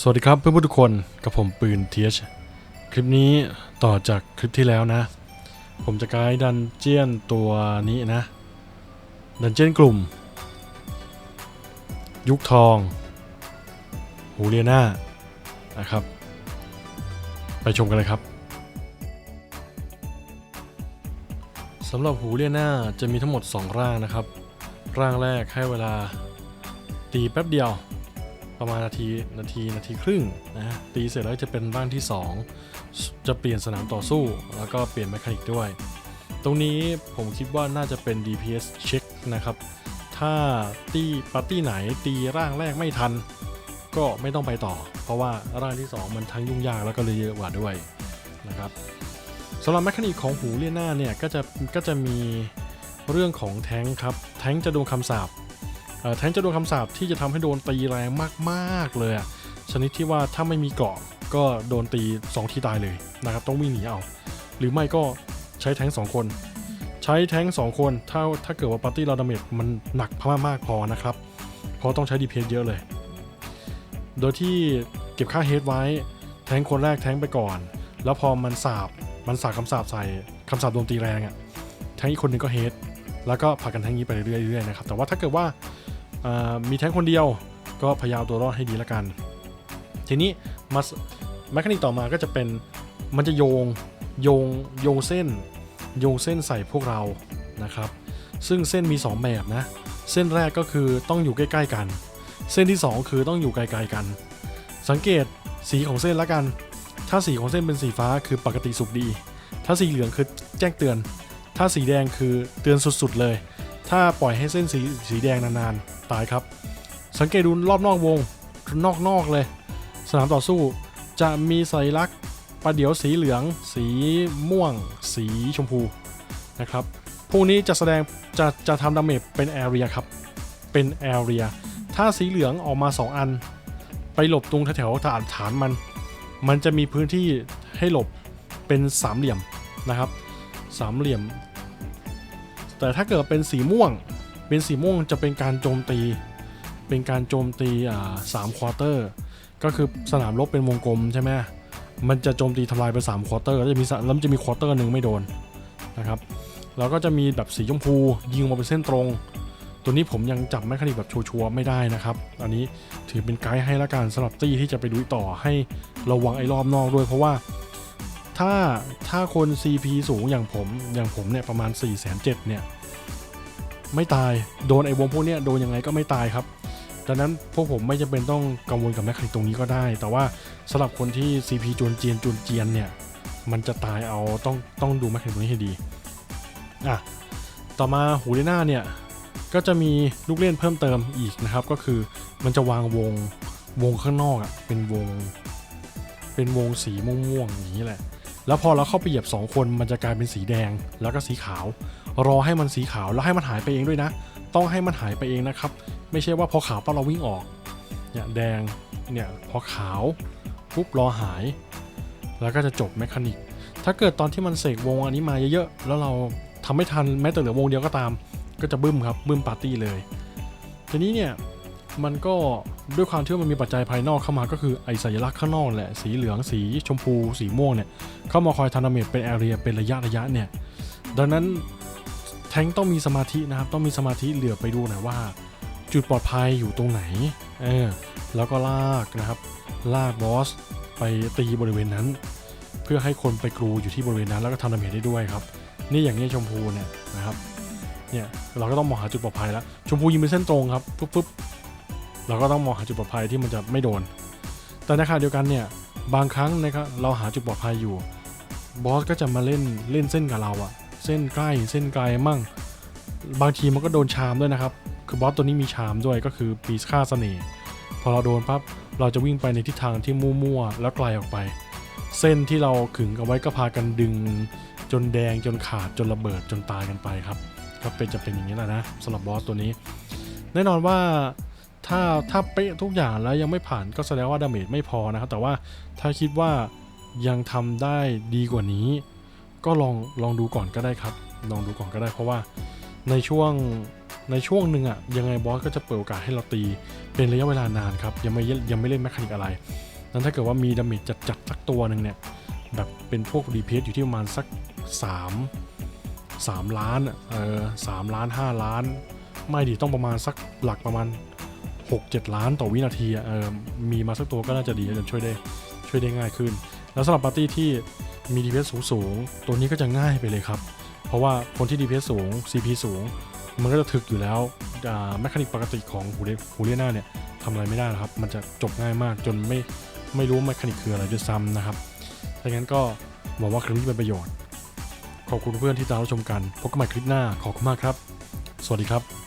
สวัสดีครับเพื่อนๆทุกคนกับผมปืนเทียชคลิปนี้ต่อจากคลิปที่แล้วนะ ผมจะกด์ดันเจียนตัวนี้นะ ดันเจียนกลุ่ม ยุคทอง หูเลียนานะครับ ไปชมกันเลยครับสำหรับหูเลียนาจะมีทั้งหมด 2 ร่างนะครับ ร่างแรกให้เวลาตีแป๊บเดียว ประมาณนาทีนาทีนาทีครึ่งนะตีเสร็จแล้วจะเป็นร่างที่ 2 จะเปลี่ยนสนามต่อสู้ แล้วก็เปลี่ยนแมคานิกด้วย ตรงนี้ผมคิดว่าน่าจะเป็น DPS เช็คนะครับ ถ้าตีปาร์ตี้ไหนตีร่างแรกไม่ทัน ก็ไม่ต้องไปต่อ เพราะว่าร่างที่ 2 มันทั้งยุ่งยากแล้วก็เลยเยอะกว่าด้วยนะครับสำหรับแมคานิกของหูเลียนาเนี่ยก็จะก็จะมีเรื่องของแท้งค์ครับ แท้งค์จะโดนคำสาป แทงจะโดนคำสาปที่จะทำให้โดนตีแรงมากๆเลยชนิดที่ว่าถ้าไม่มีเกาะก็โดนตี 2 ทีตายเลยนะครับต้องวิ่งหนีเอา หรือไม่ก็ใช้แทงสองคน ใช้แทงสองคนถ้าถ้าเกิดว่าปาร์ตี้เราดาเมจมันหนักพมากๆพอนะครับ เพราะต้องใช้ดีเพเยอะเลย โดยที่เก็บค่าเฮดไว้ แทงคนแรกแทงไปก่อน แล้วพอมันสาบมันสาบคำสาบใส่คำสาบโดนตีแรงอะแทงอีกคนหนึงก็เฮดแล้วก็ผักกันแทงนี้ไปเรื่อยๆเรื่อยนะครับแต่ว่าถ้าเกิดว่า มีแท้งคนเดียวก็พยายามตัวรอดให้ดีละกัน ทีนี้มาแมคานิกต่อมาก็จะเป็นมันจะโยงโยงโยงเส้น โยงเส้นใส่พวกเรานะครับ ซึ่งเส้นมี 2 แบบนะ เส้นแรกก็คือต้องอยู่ใกล้ๆกัน เส้นที่ 2 คือต้องอยู่ไกลๆกัน สังเกตสีของเส้นละกัน ถ้าสีของเส้นเป็นสีฟ้าคือปกติสุขดี ถ้าสีเหลืองคือแจ้งเตือน ถ้าสีแดงคือเตือนสุดๆเลย ถ้าปล่อยให้เส้นสีสีแดงนานๆ ตายครับ สังเกตดูรอบนอกวงนอกๆเลย สนามต่อสู้จะมีสัญลักษณ์ประเดี๋ยวสีเหลือง สีม่วง สีชมพูนะครับพวกนี้จะแสดงจะจะทำดาเมจเป็นแอเรียครับ เป็นแอเรียถ้าสีเหลืองออกมา 2 อัน ไปหลบตรงแถวฐานฐานมัน มันจะมีพื้นที่ให้หลบเป็นสามเหลี่ยมนะครับ สามเหลี่ยม แต่ถ้าเกิดเป็นสีม่วง เป็นสีม่วงจะเป็นการโจมตี เป็นการโจมตีอ่าสามควอเตอร์ ก็คือสนามรบเป็นวงกลมใช่ไหมมันจะโจมตีทำลายไปสามควอเตอร์แล้วจะมีสะแล้วจะมีควอเตอร์หนึ่งไม่โดนนะครับแล้วก็จะมีแบบสีชมพูยิงมาเป็นเส้นตรง ตัวนี้ผมยังจับแมคคานิกแบบชัวร์ไม่ได้นะครับ อันนี้ถือเป็นไกด์ให้ละกันสำหรับตี้ที่จะไปดูต่อให้ระวังไอ้รอบนอกด้วยเพราะว่า ถ้าถ้าคน CP สูงอย่างผมอย่างผมเนี่ยประมาณ 4 7 0 0 0เนี่ยไม่ตายโดนไอ้วงพวกเนี้ยโดนยังไงก็ไม่ตายครับดังนั้นพวกผมไม่จำเป็นต้องกังวลกับแมคคิตรงนี้ก็ได้ แต่ว่าสำหรับคนที่ CP จวนเจียนจวนเจียนเนี่ยมันจะตายเอาต้องต้องดูแมคคิตรงนี้ให้ดีอะต่อมาหูเลน่าเนี่ยก็จะมีลูกเล่นเพิ่มเติมอีกนะครับ ก็คือมันจะวางวงวงข้างนอกอะ่ะเป็นวง เป็นวงสีม่วงๆอย่างนี้แหละ แล้วพอเราเข้าไปเหยียบ 2 คนมันจะกลายเป็นสีแดงแล้วก็สีขาว รอให้มันสีขาวแล้วให้มันหายไปเองด้วยนะ ต้องให้มันหายไปเองนะครับ ไม่ใช่ว่าพอขาวปั๊บเราวิ่งออกเนี่ยแดงเนี่ยพอขาวปุ๊บรอหาย แล้วก็จะจบแมคานิก ถ้าเกิดตอนที่มันเสกวงอันนี้มาเยอะๆแล้วเราทำไม่ทันแม้แต่เหลือวงเดียวก็ตาม ก็จะบึ้มครับบึ้มปาร์ตี้เลยทีนี้เนี่ย มันก็ด้วยความที่ว่ามันมีปัจจัยภายนอกเข้ามาก็คือไอสัญลักษณ์ข้างนอกแหละสีเหลืองสีชมพู สีม่วงเนี่ยเข้ามาคอยทำดาเมจเป็นแอเรียเป็นระยะระยะเนี่ยดังนั้นแทงต้องมีสมาธินะครับต้องมีสมาธิเหลือไปดูหน่อยว่า จุดปลอดภัยอยู่ตรงไหนเออแล้วก็ลากนะครับ ลากบอสไปตีบริเวณนั้น เพื่อให้คนไปกรูอยู่ที่บริเวณนั้น แล้วก็ทำดาเมจได้ด้วยครับ นี่อย่างนี้ชมพูเนี่ยนะครับเนี่ยเราก็ต้องมองหาจุดปลอดภัยแล้วชมพูยิงเป็นเส้นตรงครับปุ๊บปุ๊บ เราก็ต้องมองหาจุดปลอดภัยที่มันจะไม่โดน แต่ในขณะเดียวกันเนี่ยบางครั้งนะครับเราหาจุดปลอดภัยอยู่บอสก็จะมาเล่นเล่นเส้นกับเราอะเส้นใกล้เส้นไกลมั่ง บางทีมันก็โดนชามด้วยนะครับ คือบอสตัวนี้มีชามด้วยก็คือปีศฆ่าเสน่ห์พอเราโดนปั๊บเราจะวิ่งไปในทิศทางที่มั่วๆแล้วไกลออกไป เส้นที่เราขึงเอาไว้ก็พากันดึง จนแดงจนขาดจนระเบิดจนตายกันไปครับก็เป็นจะเป็นอย่างนี้แหละนะสำหรับบอสตัวนี้ แน่นอนว่า ถ้าถ้าเป๊ะทุกอย่างแล้วยังไม่ผ่านก็แสดงว่าดาเมจไม่พอนะครับ แต่ว่าถ้าคิดว่ายังทำได้ดีกว่านี้ ก็ลองลองดูก่อนก็ได้ครับ ลองดูก่อนก็ได้ เพราะว่าในช่วงในช่วงหนึ่งอะยังไงบอสก็จะเปิดโอกาสให้เราตีเป็นระยะเวลานานครับยังไม่ยังไม่เล่นแมคานิกอะไร นั้นถ้าเกิดว่ามีดาเมจจัดจัดๆสักตัวหนึ่งเนี่ยแบบเป็นพวก DPS อยู่ที่ประมาณสัก 3 3 ล้านเออสามล้าน 5 ล้าน ไม่ดีต้องประมาณสักหลักประมาณ 6-7 ล้านต่อวินาทีอะเออมีมาสักตัวก็น่าจะดีจะช่วยได้ช่วยได้ง่ายขึ้น แล้วสำหรับปาร์ตี้ที่มี DPS สูงสูงตัวนี้ก็จะง่ายไปเลยครับ เพราะว่าคนที่ DPS สูง CP สูง มันก็จะถึกอยู่แล้วแมคานิกปกติของฮูเรฮูเรียนาเนี่ยทำอะไรไม่ได้หรอกครับ มันจะจบง่ายมากจนไม่ไม่รู้แมคานิกคืออะไรด้วยซ้ำนะครับดังนั้นก็หวังว่าคลิปนี้เป็นประโยชน์ ขอบคุณเพื่อนที่ตามรับชมกัน พบกันใหม่คลิปหน้าขอบคุณมากครับ สวัสดีครับ